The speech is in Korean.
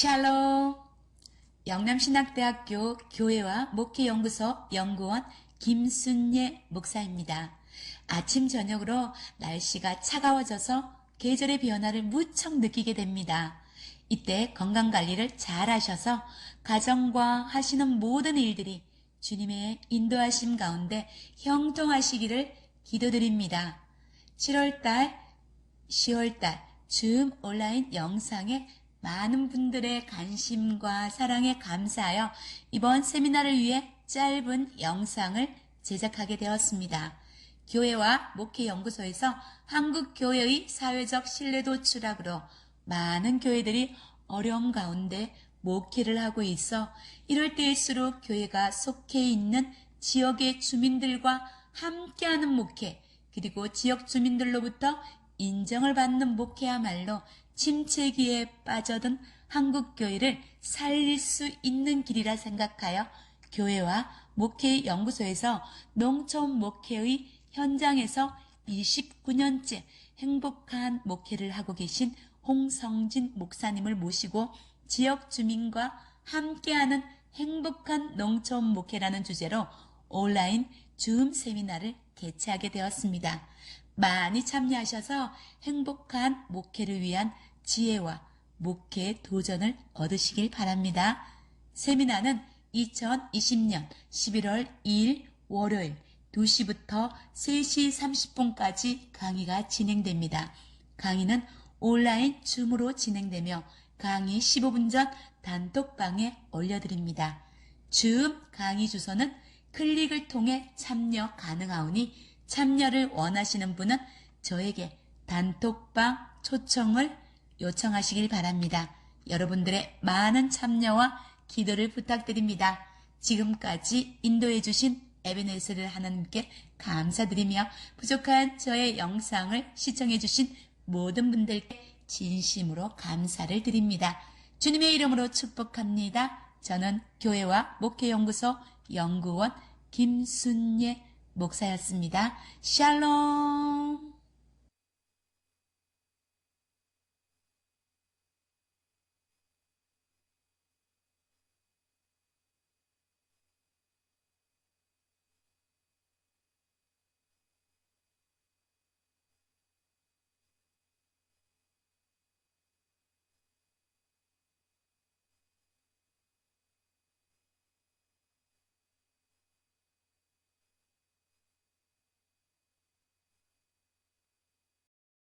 샬롬! 영남신학대학교 교회와 목회연구소 연구원 김순예 목사입니다. 아침 저녁으로 날씨가 차가워져서 계절의 변화를 무척 느끼게 됩니다. 이때 건강관리를 잘 하셔서 가정과 하시는 모든 일들이 주님의 인도하심 가운데 형통하시기를 기도드립니다. 7월달, 10월달 줌 온라인 영상에 많은 분들의 관심과 사랑에 감사하여 이번 세미나를 위해 짧은 영상을 제작하게 되었습니다. 교회와 목회연구소에서 한국교회의 사회적 신뢰도 추락으로 많은 교회들이 어려움 가운데 목회를 하고 있어 이럴 때일수록 교회가 속해 있는 지역의 주민들과 함께하는 목회, 그리고 지역 주민들로부터 인정을 받는 목회야말로 침체기에 빠져든 한국교회를 살릴 수 있는 길이라 생각하여 교회와 목회 연구소에서 농촌 목회의 현장에서 29년째 행복한 목회를 하고 계신 홍성진 목사님을 모시고 지역 주민과 함께하는 행복한 농촌 목회라는 주제로 온라인 줌 세미나를 개최하게 되었습니다. 많이 참여하셔서 행복한 목회를 위한 지혜와 목회 도전을 얻으시길 바랍니다. 세미나는 2020년 11월 2일 월요일 2시부터 3시 30분까지 강의가 진행됩니다. 강의는 온라인 줌으로 진행되며 강의 15분 전 단톡방에 올려드립니다. 줌 강의 주소는 클릭을 통해 참여 가능하오니 참여를 원하시는 분은 저에게 단톡방 초청을 요청하시길 바랍니다. 여러분들의 많은 참여와 기도를 부탁드립니다. 지금까지 인도해 주신 에베네스를 하나님께 감사드리며 부족한 저의 영상을 시청해 주신 모든 분들께 진심으로 감사를 드립니다. 주님의 이름으로 축복합니다. 저는 교회와 목회연구소 연구원 김순예 목사였습니다. 샬롬